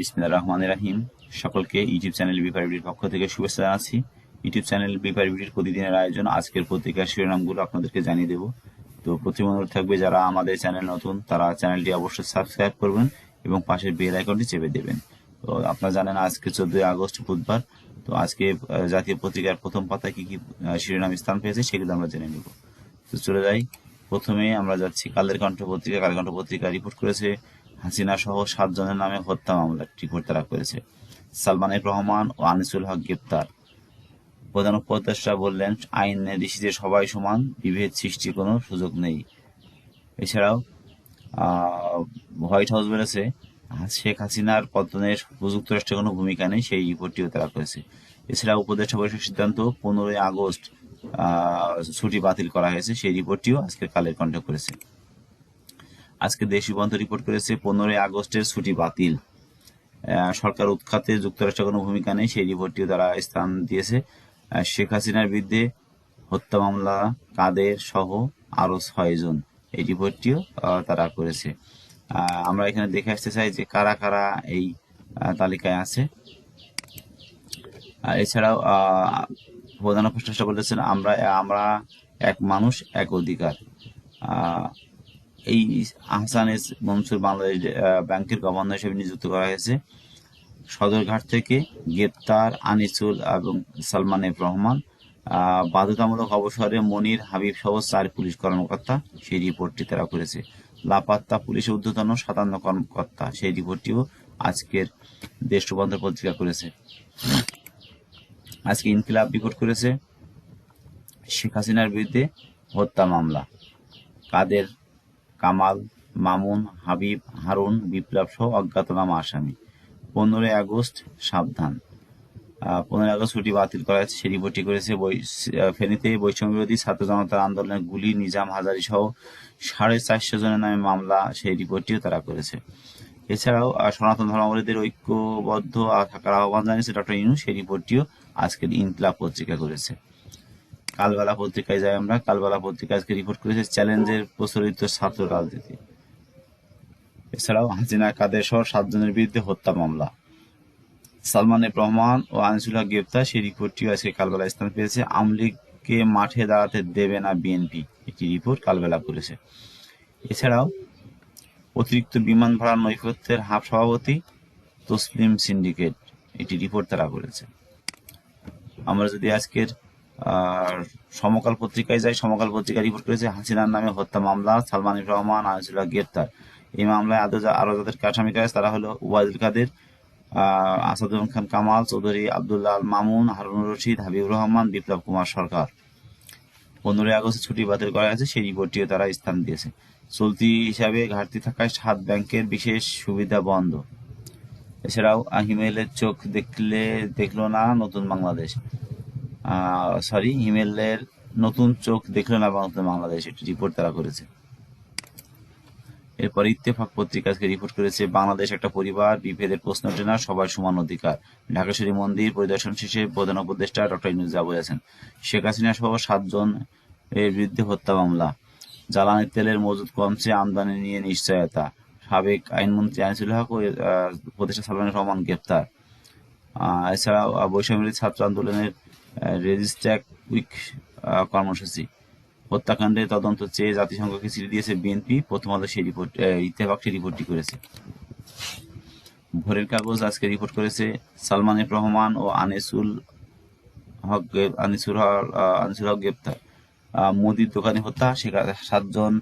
বিসমিল্লাহ রহমান রাহিম। সকলকে YouTube channel বিপার বিডির পক্ষ থেকে শুভেচ্ছা জানাচ্ছি। ইউটিউব চ্যানেল বিপার বিডির প্রতিদিনের আয়োজন, আজকের পত্রিকার শিরোনামগুলো আপনাদেরকে জানিয়ে দেব। তো প্রথম অনুরোধ থাকবে, যারা আমাদের চ্যানেল নতুন, তারা চ্যানেলটি অবশ্যই সাবস্ক্রাইব করবেন এবং পাশের বেল আইকনটি চেপে দেবেন। তো আপনারা জানেন, আজকে চোদ্দই আগস্ট, বুধবার। তো আজকে জাতীয় পত্রিকার প্রথম পাতায় কি কি শিরোনাম স্থান পেয়েছে সেগুলো আমরা জেনে নেব। তো চলে যাই। প্রথমে আমরা যাচ্ছি কালের কণ্ঠ পত্রিকা কালের কণ্ঠ পত্রিকা রিপোর্ট করেছে হাসিনা সহ সাতজনের নামে হত্যা মামলার রিপোর্ট তারা করেছে। সালমানের রহমান ও আনিসুল হক গ্রেপ্তার। প্রধান উপদেষ্টা বললেন আইন দেশিতে সবাই সমান, বিভেদ সৃষ্টির কোনো সুযোগ নেই। এছাড়াও হোয়াইট হাউস বলেছে, শেখ হাসিনার পতনের যুক্তরাষ্ট্রের কোনো ভূমিকা নেই, সেই রিপোর্টটিও তারা করেছে। এছাড়া উপদেষ্টা পরিষদ সিদ্ধান্ত পনেরোই আগস্ট ছুটি বাতিল করা হয়েছে, সেই রিপোর্টটিও আজকের কালের কণ্ঠ করেছে। আজকে দেশ বন্ধ রিপোর্ট করেছে, পনেরোই আগস্টের ছুটি বাতিল। সরকার উৎখাতে যুক্তরাষ্ট্রের কোনো ভূমিকা নেই, সেই রিপোর্টটিও তারা স্থান দিয়েছে। শেখ হাসিনার বিরুদ্ধে হত্যা মামলা, কাদের সহ আরও ছয়জন এই রিপোর্টটিও তারা করেছে। আমরা এখানে দেখে আসতে চাই যে কারা কারা এই তালিকায় আছে। এছাড়াও প্রধান উপদেষ্টা বলেছেন, আমরা আমরা এক মানুষ, এক অধিকার। এই আহসান এস মনসুর বাংলাদেশ ব্যাংকের গভর্নর হিসেবে নিযুক্ত করা হয়েছে। সদরঘাট থেকে গ্রেপ্তার আনিসুল এবং সালমান এফ রহমান। বাধ্যতামূলক অবসরে মনির হাবিব সহ চার পুলিশ কর্মকর্তা সেই রিপোর্টটি তারা করেছে। লাপাত্তা পুলিশের ঊর্ধ্বতন সাতান্ন কর্মকর্তা সেই রিপোর্টটিও আজকের দেশ রূপান্তর পত্রিকা করেছে। আজকে ইনকিলাব রিপোর্ট করেছে শেখ হাসিনার বিরুদ্ধে হত্যা মামলা। কাদের কামাল, মামুন, হাবিব, হারুন, বিপ্লব সহ অজ্ঞাতনামা আসামি। পনেরোই আগস্ট, সাবধান। পনেরোই আগস্ট ছুটি বাতিল করা হয়েছে সেই রিপোর্টটি করেছে ফেনীতে বৈষম্য বিরোধী ছাত্র জনতার আন্দোলনের গুলি, নিজাম হাজারি সহ সাড়ে চারশো জনের নামে মামলা, সেই রিপোর্টটিও তারা করেছে। এছাড়াও সনাতন ধর্মাবলীদের ঐক্যবদ্ধ থাকার আহ্বান জানিয়েছে ডক্টর ইনু সেই রিপোর্টটিও আজকের ইনকলাব পত্রিকা করেছে। কালবেলা পত্রিকায় যাই আমরা, কালবেলা পত্রিকা আজকে রিপোর্ট করেছে চ্যালেঞ্জের প্রচলিত ছাত্র রাজনীতি। এছাড়াও হাসিনা কাদের সহ সাতজনের বিরুদ্ধে হত্যা মামলা। সালমান রহমান ও আনিসুল্লাহ গ্রেপ্তার, সেই রিপোর্টটিও আজকে কালবেলা স্থান পেয়েছে। আমলিগকে মাঠে দাঁড়াতে দেবে না বিএনপি, একটি রিপোর্ট কালবেলা করেছে। এছাড়াও অতিরিক্ত বিমান ভাড়া নৈপথ্যের হাফ সভাপতি তসলিম সিন্ডিকেট, একটি রিপোর্ট তারা করেছে। আমরা যদি আজকের আহ, সমকাল পত্রিকায় যাই সমকাল পত্রিকা রিপোর্ট করেছে হাসিনার নামে হত্যা মামলা সালমান রহমান আনিসুল্লাহ গ্রেপ্তার। এই মামলায় আদৌ আরও যাদেরকে আসামি করা তারা হলো ওয়াজুল কাদের আসাদুল খান কামাল চৌধুরী আব্দুল্লাহ মামুন হারুনুর রশিদ হাবিবুর রহমান বিপ্লব কুমার সরকার। পনেরোই আগস্ট ছুটি বাতিল করা হয়েছে সেই রিপোর্টটিও তারা স্থান দিয়েছে। চলতি হিসাবে ঘাটতি থাকায় সাত ব্যাংকের বিশেষ সুবিধা বন্ধ। এছাড়াও আহিমেলের চোখ দেখলে দেখল না নতুন বাংলাদেশ। সরি হিমেলের নতুন চোখ দেখল না বাংলাদেশ একটি রিপোর্ট তারা করেছে। এরপর ইত্তেফাক পত্রিকা রিপোর্ট করেছে বাংলাদেশ একটা পরিবার বিভেদের প্রশ্ন ওঠে সবার সমান অধিকার। ঢাকেশ্বরী মন্দির পরিদর্শন শেষে প্রধান উপদেষ্টা ডক্টর ইনুজা বলেছেন শেখ হাসিনা সহ সাতজন এর বিরুদ্ধে হত্যা মামলা। জ্বালানি তেলের মজুদ কমছে আমদানি নিয়ে নিশ্চয়তা। সাবেক আইনমন্ত্রী আনিসুল হক ও উপদেষ্টা সালমান রহমান গ্রেপ্তার। এছাড়াও আহ, ছাত্র আন্দোলনের রেজিস্ট্যাক উইক কর্মসূচি। হত্যাকাণ্ডের তদন্ত চেয়ে জাতিসংঘকে চিঠি দিয়েছে বিএনপি। প্রথম আলো সেই রিপোর্ট ইত্তেফাক সেই রিপোর্টটি করেছে। ভোরের কাগজ আজকে রিপোর্ট করেছে সালমান এফ রহমান ও আনিসুল হক আনিসুল আনিসুল হক গ্রেপ্তার। মুদির দোকানে হত্যা সেখানে সাতজন,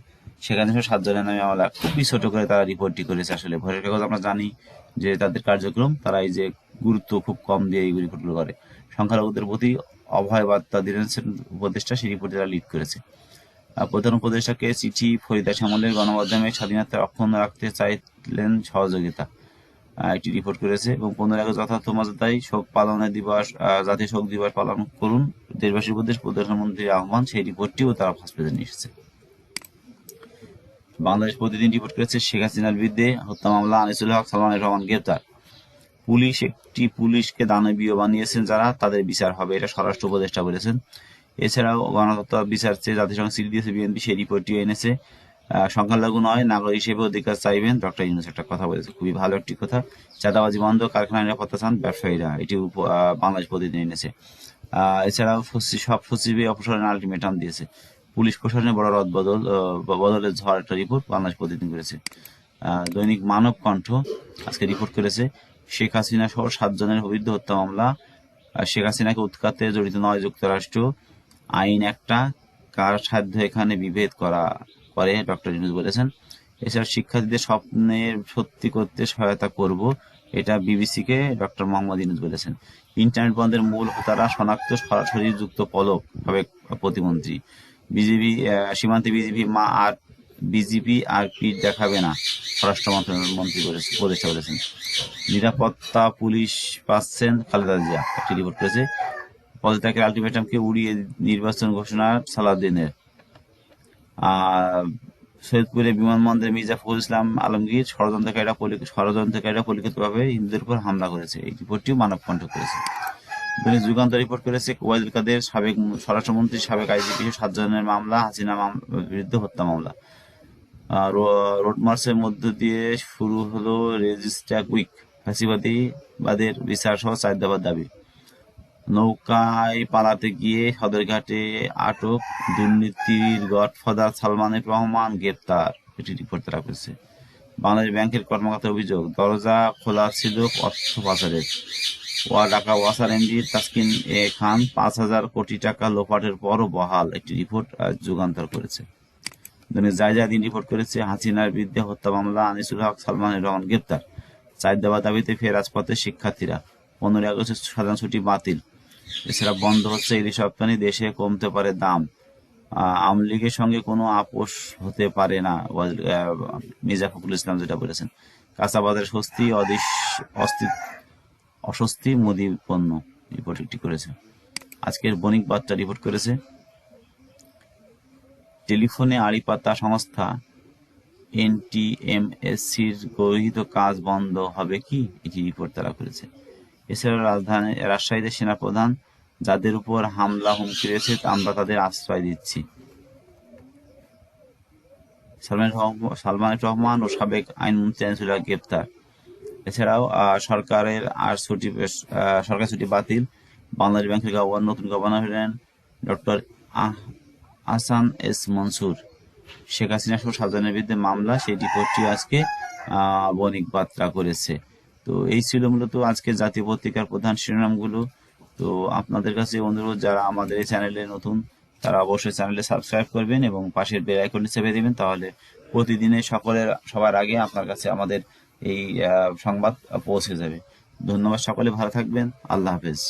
সেখানে সাতজনের নামে মামলা। খুবই ছোট করে তারা রিপোর্টটি করেছে আসলে। ভোরের কাগজ আমরা জানি যে তাদের কার্যক্রম তারা এই যে গুরুত্ব খুব কম দিয়ে এই রিপোর্টগুলো করে সংখ্যালঘুদের প্রতি অভয় বার্তা দিয়েছেন উপদেষ্টা, সেই রিপোর্টে তারা লিড করেছে। প্রধান উপদেষ্টাকে চিঠি ফরিদা শ্যামলের গণমাধ্যমে স্বাধীনতা অক্ষুণ্ণ রাখতে চাইলেন সহযোগিতা একটি রিপোর্ট করেছে। এবং পনেরো আগস্ট যথার্থ মর্যাদায় শোক পালনের দিবস জাতীয় শোক দিবস পালন করুন, দেশবাসীর উপদেশ প্রধানমন্ত্রীর আহ্বান, সেই রিপোর্টটিও তারা ফার্স্ট পেজে নিয়ে এসেছে। বাংলাদেশ প্রতিদিন রিপোর্ট করেছে, শেখ হাসিনার বিরুদ্ধে হত্যা মামলা আনিসুল হক, সালমান রহমান গ্রেপ্তার। পুলিশ, একটি পুলিশকে দানবীয় বানিয়েছেন যারা, তাদের বিচার হবে, এটা স্বরাষ্ট্র উপদেষ্টা বলেছেন। এছাড়াও গণতন্ত্র বিচার চেয়ে জাতিসংঘ চিঠি দিয়েছে, বিএনপি সেই রিপোর্টটি এনেছে। সংখ্যালঘু নয়, নাগরিক হিসেবে অধিকার চাইবেন। ডক্টর ইউনুস একটা কথা বলেছে, খুবই ভালো একটি কথা। চাঁদাবাজি বন্ধ কারখানা নিরাপত্তা চান ব্যবসায়ীরা, এটি বাংলাদেশ প্রতিদিন এনেছে। এছাড়াও সব সচিবে অপসারণের আলটিমেটাম দিয়েছে। পুলিশ প্রশাসনে বড় রদ বদল বদলের ঝড় একটা রিপোর্ট বাংলাদেশ প্রতিদিন করেছে। দৈনিক মানব কণ্ঠ আজকে রিপোর্ট করেছে। শেখ হাসিনা সহ সাতজনের বিরুদ্ধে হত্যা মামলা শেখ হাসিনাকে উৎখাতে জড়িত নয় যুক্তরাষ্ট্র। আইন একটা, কার সাধ্য এখানে বিভেদ করা করে, ডক্টর ইউনুস বলেছেন। এছাড়া শিক্ষার্থীদের স্বপ্নের সত্যি করতে সহায়তা করব, এটা বিবিসিকে ডক্টর মোহাম্মদ ইউনুস বলেছেন। ইন্টারনেট বন্ধের মূল হোতারা শনাক্ত সরাসরি যুক্ত পলক, সাবেক প্রতিমন্ত্রী। বিজেপি সীমান্তে বিজেপি মা আর বিজেপি আর পিঠ দেখাবে না, স্বরাষ্ট্র মন্ত্রী উপদেষ্টা বলেছেন। নিরাপত্তা পুলিশ পাচ্ছেন খালেদা জিয়া, একটি রিপোর্ট করেছে পদত্যাগের আলটিমেটামকে উড়িয়ে নির্বাচন ঘোষণা সালাউদ্দিনের। আর সৈয়দপুরে বিমানবন্দরে মির্জা ফখরুল ইসলাম আলমগীর ষড়যন্ত্রকারীরা ষড়যন্ত্রকারীরা পরিকল্পিতভাবে হিন্দুদের উপর হামলা করেছে। এই রিপোর্টটিও মানব কণ্ঠ করেছে দৈনিক যুগান্ত রিপোর্ট করেছে ওয়াইদুল কাদের সাবেক স্বরাষ্ট্রমন্ত্রী, সাবেক আইজিপি সাতজনের মামলা, হাসিনা বিরুদ্ধে হত্যা মামলা। রোড মার্চের মধ্য দিয়ে শুরু হলো রেজিস্ট্রাক উইক ফাঁসিবাদী বাদের বিচার সহ চার দাবি। নৌকায় পালাতে গিয়ে সদরঘাটে আটক দুর্নীতির গডফাদার সালমান এফ রহমান গ্রেপ্তার, এটি রিপোর্ট তারা করেছে। বাংলাদেশ ব্যাংকের কর্মকর্তার অভিযোগ, দরজা খোলা ছিল অর্থ পাচারের ওয়া ঢাকা ওয়াসার এমডি তাসকিন এ খান পাঁচ হাজার কোটি টাকা লোপাটের পরও বহাল, একটি রিপোর্ট যুগান্তর করেছে। দৈনিক জায়জা দিন রিপোর্ট করেছে হাসিনার বিরুদ্ধে হত্যা মামলা, আনিসুল হক সালমানের রহমান গ্রেপ্তার। চার দেওয়া দাবিতে ফের রাজপথে শিক্ষার্থীরা। পনেরোই আগস্ট সাধারণ ছুটি বাতিল। এছাড়া বন্ধ হচ্ছে ইলিশ রপ্তানি দেশে কমতে পারে দাম। আওয়ামী লীগের সঙ্গে কোনো আপোষ হতে পারে না মির্জা ফখরুল ইসলাম যেটা বলেছেন। কাঁচাবাজারে স্বস্তি, অদিশ অস্তি- অস্বস্তি, মোদি পণ্য রিপোর্ট একটি করেছে। আজকের বণিক বার্তা রিপোর্ট করেছে টেলিফোনে আড়িপাতা সংস্থা এনটিএমএসসির গৃহীত কাজ বন্ধ হবে কি? এটি রিপোর্ট তারা করেছে। এছাড়া রাজধানী রাজশাহীতে সেনাপ্রধান, যাদের উপর হামলা হুমকি রয়েছে, আমরা তাদের আশ্রয় দিচ্ছি। সালমান রহমান সালমান রহমান ও সাবেক আইনমন্ত্রী আনিসুল্লাহ গ্রেপ্তার। এছাড়াও সরকারের আর ছুটি সরকারি ছুটি বাতিল। বাংলাদেশ ব্যাংকের গভর্নর, নতুন গভর্নর হলেন ডক্টর আহসান এস মনসুর। শেখ হাসিনা সহ সাজানের বিরুদ্ধে মামলা, সেই রিপোর্টটি আজকে বণিক বার্তা করেছে। তো এই ছিল মূলত আজকে জাতীয় পত্রিকার প্রধান শিরোনামগুলো। তো আপনাদের কাছে অনুরোধ, যারা আমাদের এই চ্যানেলে নতুন, তারা অবশ্যই চ্যানেলে সাবস্ক্রাইব করবেন এবং পাশের বেল আইকনটি চেপে দিবেন, তাহলে প্রতিদিনে সকলের, সবার আগে আপনার কাছে আমাদের এই সংবাদ পৌঁছে যাবে। ধন্যবাদ সকলে, ভালো থাকবেন। আল্লাহ হাফেজ।